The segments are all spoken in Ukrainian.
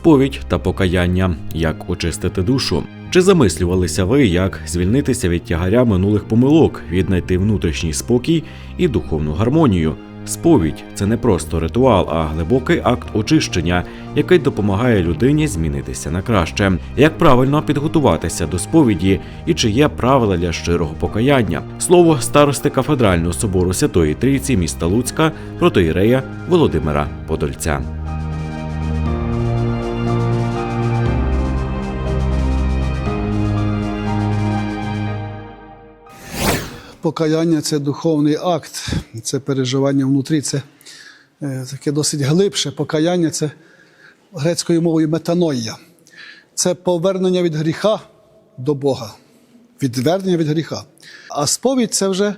сповідь та покаяння, як очистити душу. Чи замислювалися ви, як звільнитися від тягаря минулих помилок, віднайти внутрішній спокій і духовну гармонію? Сповідь це не просто ритуал, а глибокий акт очищення, який допомагає людині змінитися на краще. Як правильно підготуватися до сповіді і чи є правила для щирого покаяння? Слово старости кафедрального собору Святої Трійці міста Луцька протоїрея Володимира Подольця. Покаяння це духовний акт, це переживання внутрі, це е, таке досить глибше. Покаяння це грецькою мовою метаноя. Це повернення від гріха до Бога, відвернення від гріха. А сповідь це вже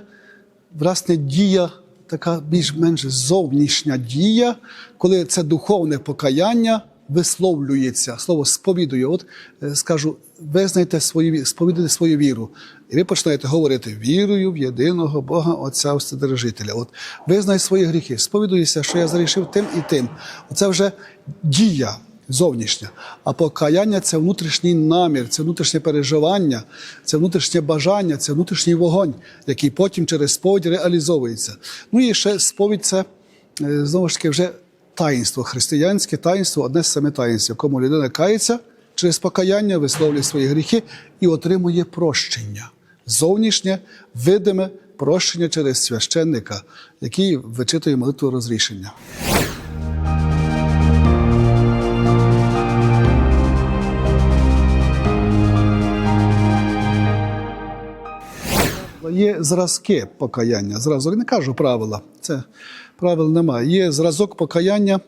власне дія, така більш-менш зовнішня дія, коли це духовне покаяння висловлюється. Слово сповідує. От е, скажу, визнайте свою ві- сповідуйте свою віру. І ви починаєте говорити вірую в єдиного Бога Отця Вседержителя. От визнай свої гріхи, сповідуйся, що я зарішив тим і тим. Оце вже дія зовнішня. А покаяння це внутрішній намір, це внутрішнє переживання, це внутрішнє бажання, це внутрішній вогонь, який потім через сповідь реалізовується. Ну і ще сповідь це е, знову ж таки вже таїнство, християнське таїнство, одне з семи таїнств, якому людина кається через покаяння, висловлює свої гріхи і отримує прощення. Зовнішнє, видиме прощення через священника, який вичитує молитву розрішення. Є зразки покаяння. Зразок не кажу правила. Це правил немає. Є зразок покаяння,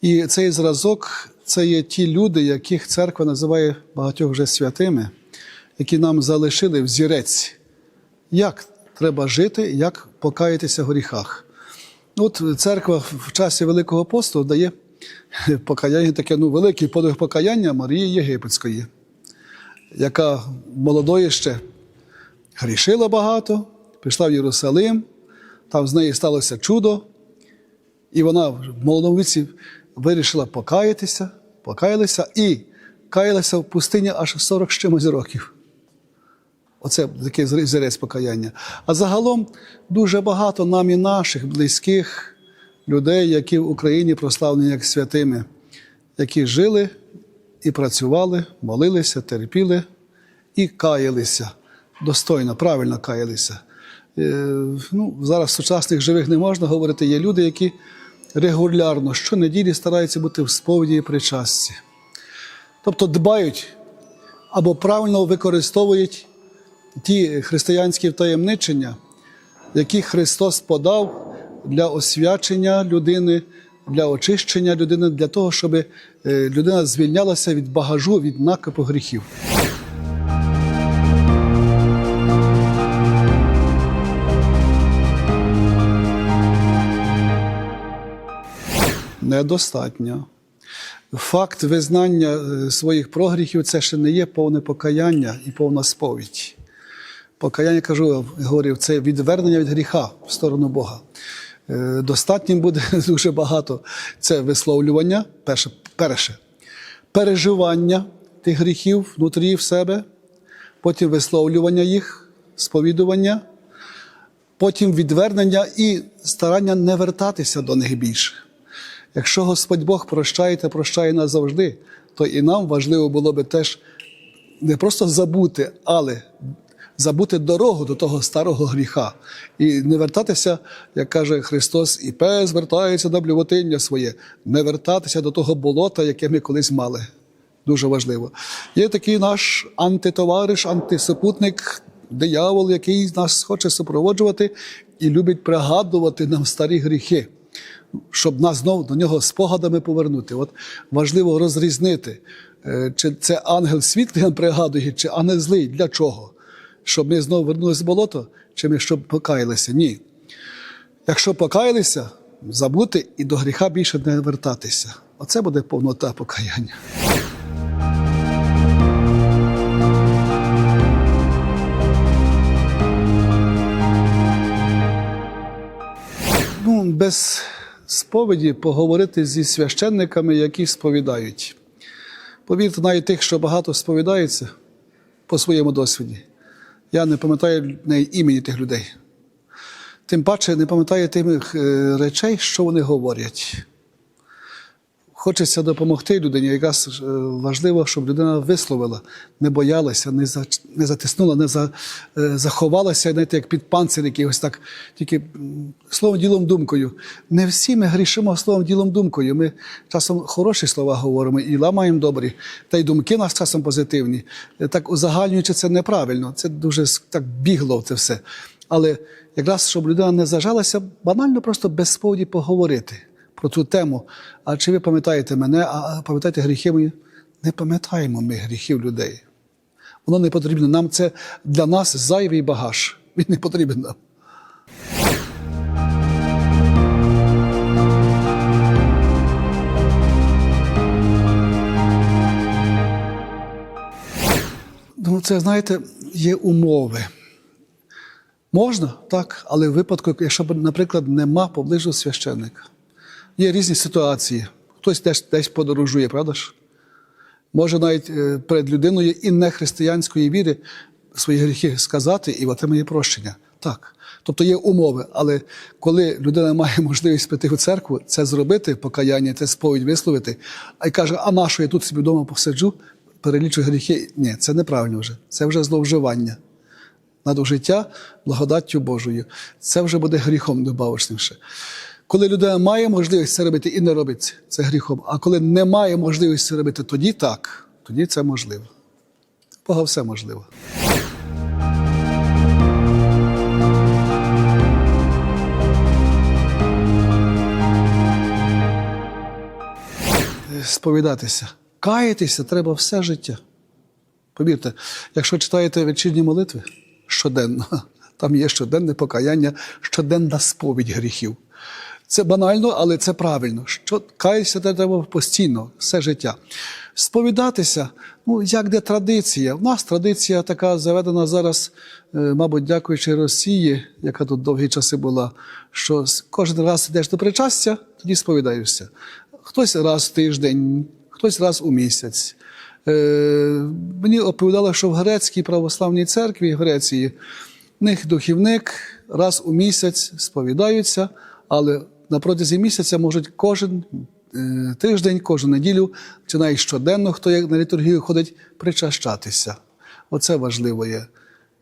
і цей зразок це є ті люди, яких церква називає багатьох вже святими, які нам залишили взірець, як треба жити, як покаятися в гріхах. От церква в часі Великого посту дає покаяння, таке ну, великий подвиг покаяння Марії Єгипетської, яка молодої ще грішила багато, пішла в Єрусалим, там з неї сталося чудо, і вона в молодому віці вирішила покаятися, покаялася і каялася в пустині аж 40 з чимось років. Оце такий зірець покаяння. А загалом дуже багато нам і наших близьких людей, які в Україні прославлені як святими, які жили і працювали, молилися, терпіли і каялися. Достойно, правильно каялися. Е, ну, зараз сучасних живих не можна говорити. Є люди, які регулярно щонеділі стараються бути в сповіді і причасті. Тобто дбають або правильно використовують ті християнські втаємничення, які Христос подав для освячення людини, для очищення людини, для того, щоб е, людина звільнялася від багажу, від накипу гріхів. Недостатньо. Факт визнання е, своїх прогріхів це ще не є повне покаяння і повна сповідь. Покаяння, кажу, говорив, це відвернення від гріха в сторону Бога. Е, Достатнім буде дуже багато. Це висловлювання, перше, перше переживання тих гріхів внутрі в себе, потім висловлювання їх, сповідування, потім відвернення і старання не вертатися до них більше. Якщо Господь Бог прощає та прощає нас завжди, то і нам важливо було би теж не просто забути, але забути дорогу до того старого гріха і не вертатися, як каже Христос, і пес вертається до блювотиння своє, не вертатися до того болота, яке ми колись мали. Дуже важливо. Є такий наш антитовариш, антисупутник, диявол, який нас хоче супроводжувати і любить пригадувати нам старі гріхи щоб нас знову до нього спогадами повернути. От важливо розрізнити, е, чи це ангел світлий нам пригадує, чи ангел злий. Для чого? Щоб ми знову вернулися з болото, чи ми щоб покаялися? Ні. Якщо покаялися, забути і до гріха більше не вертатися. Оце буде повнота покаяння. Без сповіді поговорити зі священниками, які сповідають. Повірте, навіть тих, що багато сповідаються по своєму досвіді. Я не пам'ятаю імені тих людей. Тим паче не пам'ятаю тих е, речей, що вони говорять. Хочеться допомогти людині. Якраз е, важливо, щоб людина висловила, не боялася, не, за, не затиснула, не за, е, заховалася, знаєте, як під панцир якийось так, тільки словом ділом думкою. Не всі ми грішимо словом ділом думкою. Ми часом хороші слова говоримо і ламаємо добрі, та й думки нас часом позитивні. Е, Так узагальнюючи це неправильно. Це дуже так бігло це все. Але якраз щоб людина не зажалася, банально просто без сповіді поговорити про цю тему. А чи ви пам'ятаєте мене, а пам'ятаєте гріхи мої? Не пам'ятаємо ми гріхів людей. Воно не потрібно. Нам це для нас зайвий багаж. Він не потрібен нам. Ну, це, знаєте, є умови. Можна, так, але в випадку, якщо, наприклад, нема поближу священника. Є різні ситуації. Хтось десь, десь подорожує, правда ж? Може навіть е, перед людиною і нехристиянської віри свої гріхи сказати і отримає прощення. Так. Тобто є умови, але коли людина має можливість піти в церкву, це зробити, покаяння, це сповідь висловити, а й каже, а на що я тут собі вдома посиджу, перелічу гріхи. Ні, це неправильно вже. Це вже зловживання над життя благодаттю Божою. Це вже буде гріхом добавочним ще. Коли людина має можливість це робити і не робить це гріхом, а коли не має можливості це робити, тоді так, тоді це можливо. Бога все можливо. Сповідатися. Каятися треба все життя. Повірте, якщо читаєте вечірні молитви щоденно, там є щоденне покаяння, щоденна сповідь гріхів. Це банально, але це правильно. Що каятися треба постійно, все життя. Сповідатися, ну як де традиція. У нас традиція така заведена зараз, е, мабуть, дякуючи Росії, яка тут довгі часи була, що кожен раз йдеш до причастя, тоді сповідаєшся. Хтось раз в тиждень, хтось раз у місяць. Е, мені оповідали, що в грецькій православній церкві в Греції в них духівник раз у місяць сповідаються, але на протязі місяця можуть кожен е, тиждень, кожну неділю, чи навіть щоденно, хто на літургію ходить, причащатися. Оце важливо є.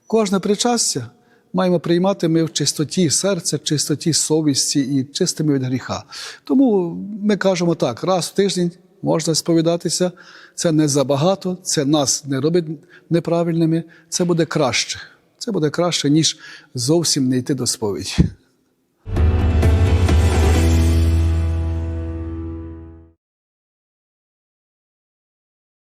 Кожне причастя маємо приймати ми в чистоті серця, чистоті совісті і чистими від гріха. Тому ми кажемо так: раз в тиждень можна сповідатися, це не забагато, це нас не робить неправильними, це буде краще. Це буде краще, ніж зовсім не йти до сповіді.